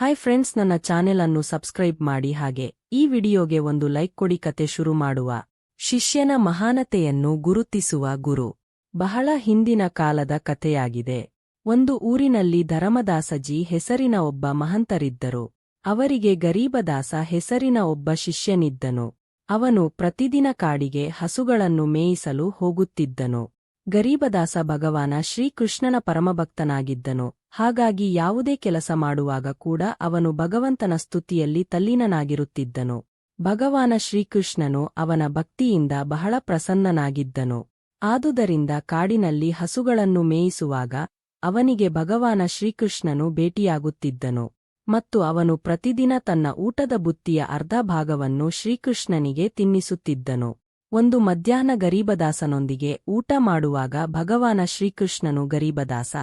Hi friends ನನ್ನ channel ಅನ್ನು subscribe ಮಾಡಿ ಹಾಗೆ ಈ ವಿಡಿಯೋಗೆ ಒಂದು ಲೈಕ್ ಕೊಡಿ ಕತೆ ಶುರು ಮಾಡುವ. ಶಿಷ್ಯನ ಮಹಾನತೆಯನ್ನು ಗುರುತಿಸುವ ಗುರು. ಬಹಳ ಹಿಂದಿನ ಕಾಲದ ಕಥೆಯಾಗಿದೆ. ಒಂದು ಊರಿನಲ್ಲಿ ಧರ್ಮದಾಸಜಿ ಹೆಸರಿನ ಒಬ್ಬ ಮಹಂತರಿದ್ದರು. ಅವರಿಗೆ ಗರೀಬದಾಸ ಹೆಸರಿನ ಒಬ್ಬ ಶಿಷ್ಯನಿದ್ದನು. ಅವನು ಪ್ರತಿದಿನ ಕಾಡಿಗೆ ಹಸುಗಳನ್ನು ಮೇಯಿಸಲು ಹೋಗುತ್ತಿದ್ದನು. ಗರೀಬದಾಸ ಭಗವಾನ ಶ್ರೀಕೃಷ್ಣನ ಪರಮಭಕ್ತನಾಗಿದ್ದನು. ಹಾಗಾಗಿ ಯಾವುದೇ ಕೆಲಸ ಮಾಡುವಾಗ ಕೂಡ ಅವನು ಭಗವಂತನ ಸ್ತುತಿಯಲ್ಲಿ ತಲ್ಲೀನನಾಗಿರುತ್ತಿದ್ದನು. ಭಗವಾನ ಶ್ರೀಕೃಷ್ಣನು ಅವನ ಭಕ್ತಿಯಿಂದ ಬಹಳ ಪ್ರಸನ್ನನಾಗಿದ್ದನು. ಆದುದರಿಂದ ಕಾಡಿನಲ್ಲಿ ಹಸುಗಳನ್ನು ಮೇಯಿಸುವಾಗ ಅವನಿಗೆ ಭಗವಾನ ಶ್ರೀಕೃಷ್ಣನು ಭೇಟಿಯಾಗುತ್ತಿದ್ದನು ಮತ್ತು ಅವನು ಪ್ರತಿದಿನ ತನ್ನ ಊಟದ ಬುತ್ತಿಯ ಅರ್ಧ ಭಾಗವನ್ನು ಶ್ರೀಕೃಷ್ಣನಿಗೆ ತಿನ್ನಿಸುತ್ತಿದ್ದನು. ಒಂದು ಮಧ್ಯಾಹ್ನ ಗರೀಬದಾಸನೊಂದಿಗೆ ಊಟ ಮಾಡುವಾಗ ಭಗವಾನ ಶ್ರೀಕೃಷ್ಣನು ಗರೀಬದಾಸ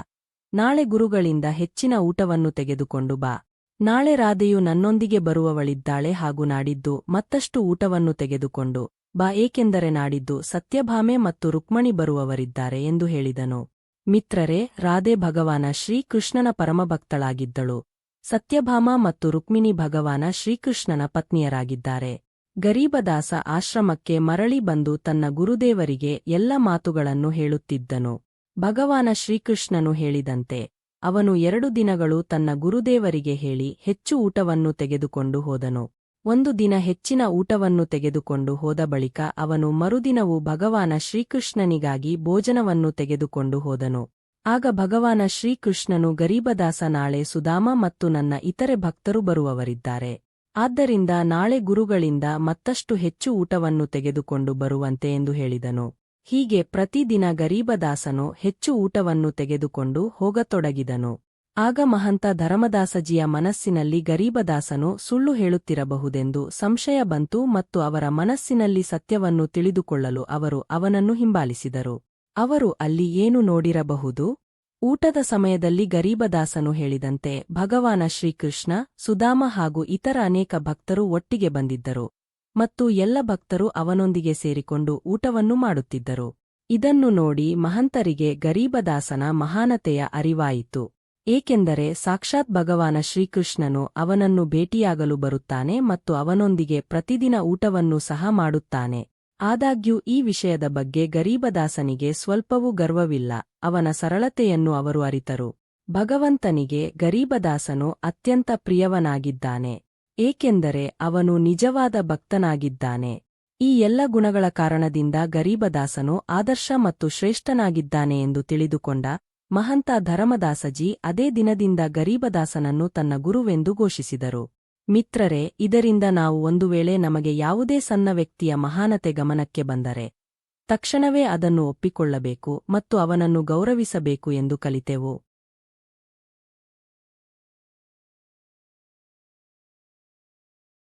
ನಾಳೆ ಗುರುಗಳಿಂದ ಹೆಚ್ಚಿನ ಊಟವನ್ನು ತೆಗೆದುಕೊಂಡು ಬಾ. ನಾಳೆ ರಾಧೆಯು ನನ್ನೊಂದಿಗೆ ಬರುವವಳಿದ್ದಾಳೆ ಹಾಗೂ ನಾಡಿದ್ದು ಮತ್ತಷ್ಟು ಊಟವನ್ನು ತೆಗೆದುಕೊಂಡು ಬಾ, ಏಕೆಂದರೆ ನಾಡಿದ್ದು ಸತ್ಯಭಾಮೆ ಮತ್ತು ರುಕ್ಮಣಿ ಬರುವವರಿದ್ದಾರೆ ಎಂದು ಹೇಳಿದನು. ಮಿತ್ರರೇ, ರಾಧೆ ಭಗವಾನ ಶ್ರೀಕೃಷ್ಣನ ಪರಮಭಕ್ತಳಾಗಿದ್ದಳು. ಸತ್ಯಭಾಮ ಮತ್ತು ರುಕ್ಮಿಣಿ ಭಗವಾನ ಶ್ರೀಕೃಷ್ಣನ ಪತ್ನಿಯರಾಗಿದ್ದಾರೆ. ಗರೀಬದಾಸ ಆಶ್ರಮಕ್ಕೆ ಮರಳಿ ಬಂದು ತನ್ನ ಗುರುದೇವರಿಗೆ ಎಲ್ಲ ಮಾತುಗಳನ್ನು ಹೇಳುತ್ತಿದ್ದನು. ಭಗವಾನ ಶ್ರೀಕೃಷ್ಣನು ಹೇಳಿದಂತೆ, ಅವನು ಎರಡು ದಿನಗಳು ತನ್ನ ಗುರುದೇವರಿಗೆ ಹೇಳಿ ಹೆಚ್ಚು ಊಟವನ್ನು ತೆಗೆದುಕೊಂಡು ಹೋದನು. ಒಂದು ದಿನ ಹೆಚ್ಚಿನ ಊಟವನ್ನು ತೆಗೆದುಕೊಂಡು ಹೋದ ಬಳಿಕ ಅವನು ಮರುದಿನವೂ ಭಗವಾನ ಶ್ರೀಕೃಷ್ಣನಿಗಾಗಿ ಭೋಜನವನ್ನು ತೆಗೆದುಕೊಂಡು ಹೋದನು. ಆಗ ಭಗವಾನ ಶ್ರೀಕೃಷ್ಣನು ಗರೀಬದಾಸ ನಾಳೆ ಸುಧಾಮ ಮತ್ತು ನನ್ನ ಇತರೆ ಭಕ್ತರು ಬರುವವರಿದ್ದಾರೆ. ಆದ್ದರಿಂದ ನಾಳೆ ಗುರುಗಳಿಂದ ಮತ್ತಷ್ಟು ಹೆಚ್ಚು ಊಟವನ್ನು ತೆಗೆದುಕೊಂಡು ಬರುವಂತೆ ಎಂದು ಹೇಳಿದನು. ಹೀಗೆ ಪ್ರತಿದಿನ ಗರೀಬದಾಸನು ಹೆಚ್ಚು ಊಟವನ್ನು ತೆಗೆದುಕೊಂಡು ಹೋಗತೊಡಗಿದನು. ಆಗ ಮಹಂತ ಧರ್ಮದಾಸಜಿಯ ಮನಸ್ಸಿನಲ್ಲಿ ಗರೀಬದಾಸನು ಸುಳ್ಳು ಹೇಳುತ್ತಿರಬಹುದೆಂದು ಸಂಶಯ ಬಂತು ಮತ್ತು ಅವರ ಮನಸ್ಸಿನಲ್ಲಿ ಸತ್ಯವನ್ನು ತಿಳಿದುಕೊಳ್ಳಲು ಅವರು ಅವನನ್ನು ಹಿಂಬಾಲಿಸಿದರು. ಅವರು ಅಲ್ಲಿ ಏನು ನೋಡಿರಬಹುದು? ಊಟದ ಸಮಯದಲ್ಲಿ ಗರೀಬದಾಸನು ಹೇಳಿದಂತೆ ಭಗವಾನ ಶ್ರೀಕೃಷ್ಣ, ಸುಧಾಮ ಹಾಗೂ ಇತರ ಅನೇಕ ಭಕ್ತರು ಒಟ್ಟಿಗೆ ಬಂದಿದ್ದರು. ಮತ್ತು ಎಲ್ಲ ಭಕ್ತರು ಅವನೊಂದಿಗೆ ಸೇರಿಕೊಂಡು ಊಟವನ್ನು ಮಾಡುತ್ತಿದ್ದರು. ಇದನ್ನು ನೋಡಿ ಮಹಂತರಿಗೆ ಗರೀಬದಾಸನ ಮಹಾನತೆಯ ಅರಿವಾಯಿತು. ಏಕೆಂದರೆ ಸಾಕ್ಷಾತ್ ಭಗವಾನ ಶ್ರೀಕೃಷ್ಣನು ಅವನನ್ನು ಭೇಟಿಯಾಗಲು ಬರುತ್ತಾನೆ ಮತ್ತು ಅವನೊಂದಿಗೆ ಪ್ರತಿದಿನ ಊಟವನ್ನು ಸಹ ಮಾಡುತ್ತಾನೆ. ಆದಾಗ್ಯೂ ಈ ವಿಷಯದ ಬಗ್ಗೆ ಗರೀಬದಾಸನಿಗೆ ಸ್ವಲ್ಪವೂ ಗರ್ವವಿಲ್ಲ. ಅವನ ಸರಳತೆಯನ್ನು ಅವರು ಅರಿತರು. ಭಗವಂತನಿಗೆ ಗರೀಬದಾಸನು ಅತ್ಯಂತ ಪ್ರಿಯವನಾಗಿದ್ದಾನೆ. ಏಕೆಂದರೆ ಅವನು ನಿಜವಾದ ಭಕ್ತನಾಗಿದ್ದಾನೆ. ಈ ಎಲ್ಲ ಗುಣಗಳ ಕಾರಣದಿಂದ ಗರೀಬದಾಸನು ಆದರ್ಶ ಮತ್ತು ಶ್ರೇಷ್ಠನಾಗಿದ್ದಾನೆ ಎಂದು ತಿಳಿದುಕೊಂಡ ಮಹಂತ ಧರ್ಮದಾಸಜಿ ಅದೇ ದಿನದಿಂದ ಗರೀಬದಾಸನನ್ನು ತನ್ನ ಗುರುವೆಂದು ಘೋಷಿಸಿದರು. ಮಿತ್ರರೇ, ಇದರಿಂದ ನಾವು ಒಂದು ವೇಳೆ ನಮಗೆ ಯಾವುದೇ ಸಣ್ಣ ವ್ಯಕ್ತಿಯ ಮಹಾನತೆ ಗಮನಕ್ಕೆ ಬಂದರೆ, ತಕ್ಷಣವೇ ಅದನ್ನು ಒಪ್ಪಿಕೊಳ್ಳಬೇಕು ಮತ್ತು ಅವನನ್ನು ಗೌರವಿಸಬೇಕು ಎಂದು ಕಲಿತೆವು.